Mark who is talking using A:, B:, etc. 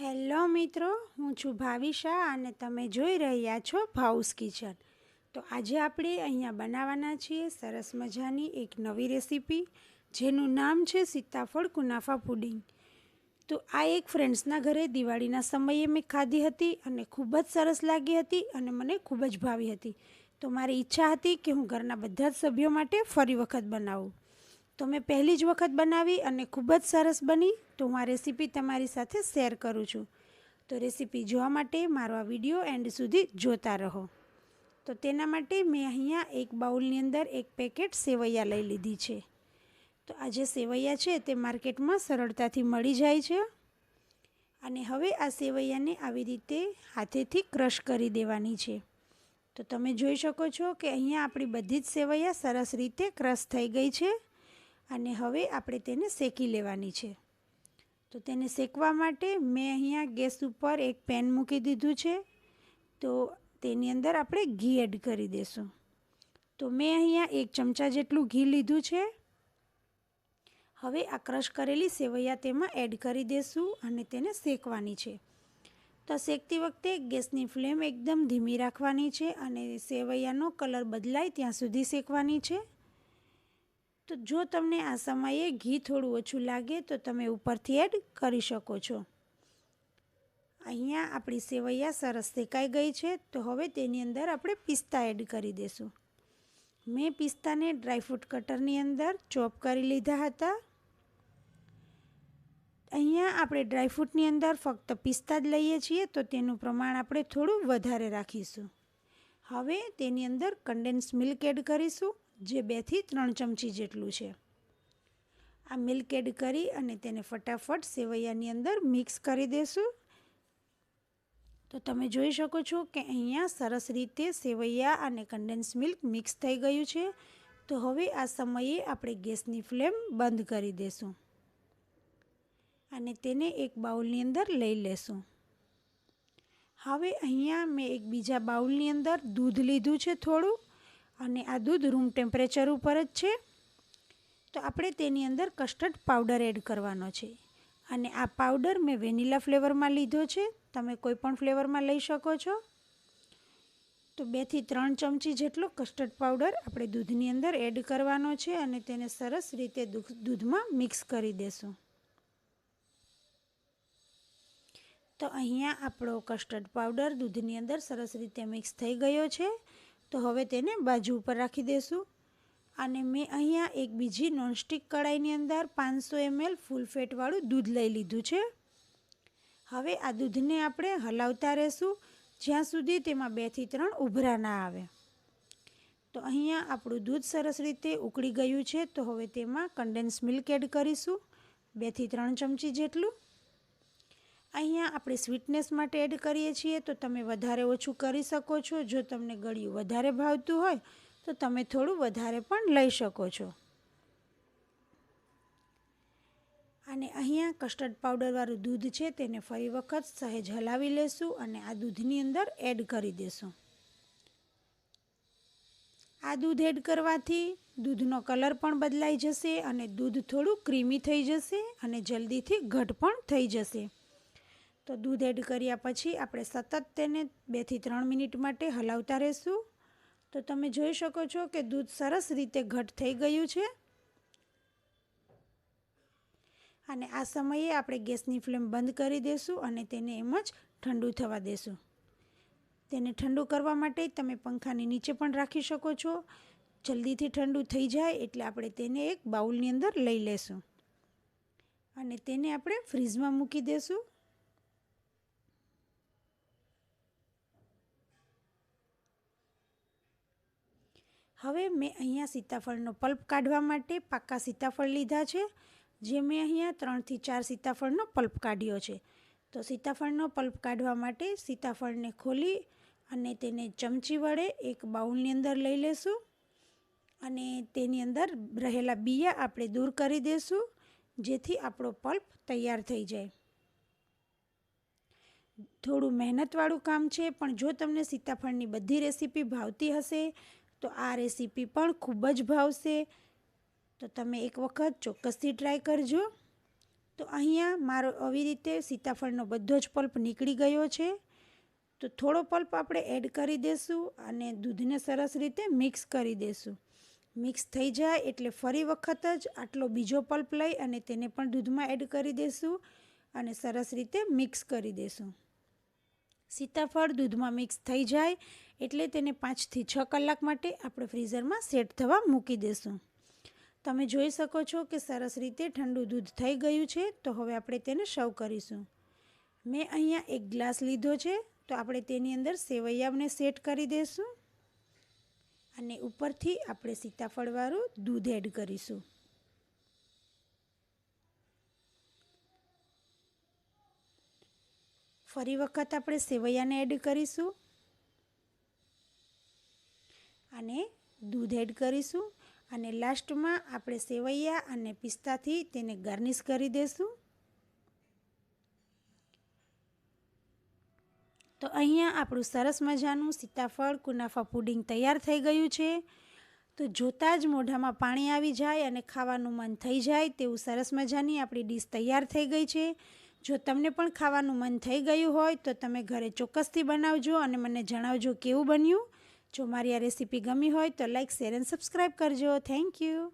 A: Hello મિત્રો, હું છું ભાવિશા અને તમે જોઈ રહ્યા છો ભાઉસ કિચન. તો આજે આપણે અહીંયા બનાવવાના છીએ સરસ મજાની એક નવી રેસીપી, જેનું નામ છે સીતાફળ કુનાફા પુડિંગ. તો આ એક ફ્રેન્ડ્સના ઘરે દિવાળીના સમયે મેં ખાધી હતી અને ખૂબ જ સરસ લાગી હતી અને મને ખૂબ જ ભાવી હતી. તો મારી ઈચ્છા હતી કે હું ઘરના બધા જ સભ્યો માટે ફરી વખત બનાવું. તો મેં પહેલી જ વખત બનાવી અને ખૂબ જ સરસ બની. તો હું આ રેસીપી તમારી સાથે શેર કરું છું. તો રેસીપી જોવા માટે મારો આ વીડિયો એન્ડ સુધી જોતા રહો. તો તેના માટે મેં અહીંયા એક બાઉલની અંદર એક પેકેટ સેવૈયા લઈ લીધી છે. તો આ જે સેવૈયા છે તે માર્કેટમાં સરળતાથી મળી જાય છે. અને હવે આ સેવૈયાને આવી રીતે હાથેથી ક્રશ કરી દેવાની છે. તો તમે જોઈ શકો છો કે અહીંયા આપણી બધી જ સેવૈયા સરસ રીતે ક્રશ થઈ ગઈ છે. અને હવે આપણે તેને શેકી લેવાની છે. તો તેને શેકવા માટે મેં અહીંયા ગેસ ઉપર એક પેન મૂકી દીધું છે. તો તેની અંદર આપણે ઘી એડ કરી દઈશું તો મેં અહીંયા એક ચમચા જેટલું ઘી લીધું છે. હવે આ ક્રશ કરેલી સેવૈયા તેમાં એડ કરી દઈશું અને તેને શેકવાની છે. તો શેકતી વખતે ગેસની ફ્લેમ એકદમ ધીમી રાખવાની છે અને સેવૈયાનો કલર બદલાય ત્યાં સુધી શેકવાની છે. તો જો તમને આ સમયે ઘી થોડું ઓછું લાગે, તો તમે ઉપરથી એડ કરી શકો છો. અહીંયા આપણી સેવૈયા સરસ શેકાઈ ગઈ છે, તો હવે તેની અંદર આપણે પિસ્તા એડ કરી દઈશું મેં પિસ્તાને ડ્રાયફ્રૂટ કટરની અંદર ચોપ કરી લીધા હતા. અહીંયા આપણે ડ્રાયફ્રૂટની અંદર ફક્ત પિસ્તા જ લઈએ છીએ, તો તેનું પ્રમાણ આપણે થોડું વધારે રાખીશું. હવે તેની અંદર કન્ડેન્સ મિલ્ક એડ કરીશું. જે બેથી ત્રણ ચમચી જેટલું છે. આ મિલ્ક એડ કરી અને તેને ફટાફટ સેવૈયાની અંદર મિક્સ કરી દેશું. તો તમે જોઈ શકો છો કે અહીંયા સરસ રીતે સેવૈયા અને કન્ડેન્સ મિલ્ક મિક્સ થઈ ગયું છે. તો હવે આ સમયે આપણે ગેસની ફ્લેમ બંધ કરી દેશું. અને તેને એક બાઉલની અંદર લઈ લેશું. હવે અહીંયા મેં એક બીજા બાઉલની અંદર દૂધ લીધું છે થોડું. અને આ દૂધ રૂમ ટેમ્પરેચર ઉપર જ છે. તો આપણે તેની અંદર કસ્ટર્ડ પાવડર એડ કરવાનો છે. અને આ પાવડર મેં વેનીલા ફ્લેવરમાં લીધો છે. તમે કોઈ પણ ફ્લેવરમાં લઈ શકો છો. તો બેથી ત્રણ ચમચી જેટલો કસ્ટર્ડ પાવડર આપણે દૂધની અંદર એડ કરવાનો છે અને તેને સરસ રીતે દૂધમાં મિક્સ કરી દેશું. તો અહીંયા આપણો કસ્ટર્ડ પાવડર દૂધની અંદર સરસ રીતે મિક્સ થઈ ગયો છે. તો હવે તેને બાજુ ઉપર રાખી દઈશું અને મેં અહીંયા એક બીજી નોનસ્ટિક કડાઈની અંદર પાંચસો એમએલ ફૂલ ફેટવાળું દૂધ લઈ લીધું છે. હવે આ દૂધને આપણે હલાવતા રહેશું, જ્યાં સુધી તેમાં બેથી ત્રણ ઉભરા ના આવે. તો અહીંયા આપણું દૂધ સરસ રીતે ઉકળી ગયું છે, તો હવે તેમાં કન્ડેન્સ મિલ્ક એડ કરીશું બેથી ત્રણ ચમચી જેટલું. અહીંયા આપણે સ્વીટનેસ માટે એડ કરીએ છીએ, તો તમે વધારે ઓછું કરી શકો છો. જો તમને ગળ્યું વધારે ભાવતું હોય, તો તમે થોડું વધારે પણ લઈ શકો છો. અને અહીંયા કસ્ટર્ડ પાવડરવાળું દૂધ છે, તેને ફરી વખત સહેજ હલાવી લેશું અને આ દૂધની અંદર એડ કરી દેશું. આ દૂધ એડ કરવાથી દૂધનો કલર પણ બદલાઈ જશે અને દૂધ થોડું ક્રીમી થઈ જશે અને જલ્દીથી ઘટ પણ થઈ જશે. તો દૂધ એડ કર્યા પછી આપણે સતત તેને બેથી ત્રણ મિનિટ માટે હલાવતા રહેશું. તો તમે જોઈ શકો છો કે દૂધ સરસ રીતે ઘટ થઈ ગયું છે. અને આ સમયે આપણે ગેસની ફ્લેમ બંધ કરી દઈશું અને તેને એમ જ ઠંડુ થવા દેશું. તેને ઠંડુ કરવા માટે તમે પંખાની નીચે પણ રાખી શકો છો. જલ્દીથી ઠંડુ થઈ જાય એટલે આપણે તેને એક બાઉલની અંદર લઈ લેશું. અને તેને આપણે ફ્રીઝમાં મૂકી દઈશું હવે મેં અહીંયા સીતાફળનો પલ્પ કાઢવા માટે પાકા સીતાફળ લીધા છે, જે મેં અહીંયા ત્રણથી ચાર સીતાફળનો પલ્પ કાઢ્યો છે. તો સીતાફળનો પલ્પ કાઢવા માટે સીતાફળને ખોલી અને તેને ચમચી વડે એક બાઉલની અંદર લઈ લેશું અને તેની અંદર રહેલા બીયા આપણે દૂર કરી દઈશું જેથી આપણો પલ્પ તૈયાર થઈ જાય. થોડું મહેનતવાળું કામ છે, પણ જો તમને સીતાફળની બધી રેસીપી ભાવતી હશે તો આ રેસીપી પણ ખૂબ જ ભાવશે. તો તમે એક વખત ચોક્કસથી ટ્રાય કરજો. તો અહીંયા મારો આવી રીતે સીતાફળનો બધો જ પલ્પ નીકળી ગયો છે. તો થોડો પલ્પ આપણે એડ કરી દઈશું અને દૂધને સરસ રીતે મિક્સ કરી દઈશું મિક્સ થઈ જાય એટલે ફરી વખત જ આટલો બીજો પલ્પ લઈ અને તેને પણ દૂધમાં એડ કરી દઈશું અને સરસ રીતે મિક્સ કરી દઈશું સીતાફળ દૂધમાં મિક્સ થઈ જાય એટલે તેને પાંચથી છ કલાક માટે આપણે ફ્રીઝરમાં સેટ થવા મૂકી દઈશું તમે જોઈ શકો છો કે સરસ રીતે ઠંડુ દૂધ થઈ ગયું છે, તો હવે આપણે તેને સર્વ કરીશું. મેં અહીંયા એક ગ્લાસ લીધો છે, તો આપણે તેની અંદર સેવૈયાને સેટ કરી દઈશું અને ઉપરથી આપણે સીતાફળવાળું દૂધ એડ કરીશું. ફરી વખત આપણે સેવૈયાને એડ કરીશું. અને દૂધ એડ કરીશું અને લાસ્ટમાં આપણે સેવૈયા અને પિસ્તાથી તેને ગાર્નિશ કરી દઈશું તો અહીંયા આપણું સરસ મજાનું સીતાફળ કુનાફા પુડિંગ તૈયાર થઈ ગયું છે. તો જોતાં જ મોઢામાં પાણી આવી જાય અને ખાવાનું મન થઈ જાય તેવું સરસ મજાની આપણી ડીશ તૈયાર થઈ ગઈ છે. જો તમને પણ ખાવાનું મન થઈ ગયું હોય તો તમે ઘરે ચોક્કસથી બનાવજો અને મને જણાવજો કેવું બન્યું. જો મારી આ રેસીપી ગમી હોય તો લાઇક શેર એન્ડ સબસ્ક્રાઈબ કરજો. Thank you.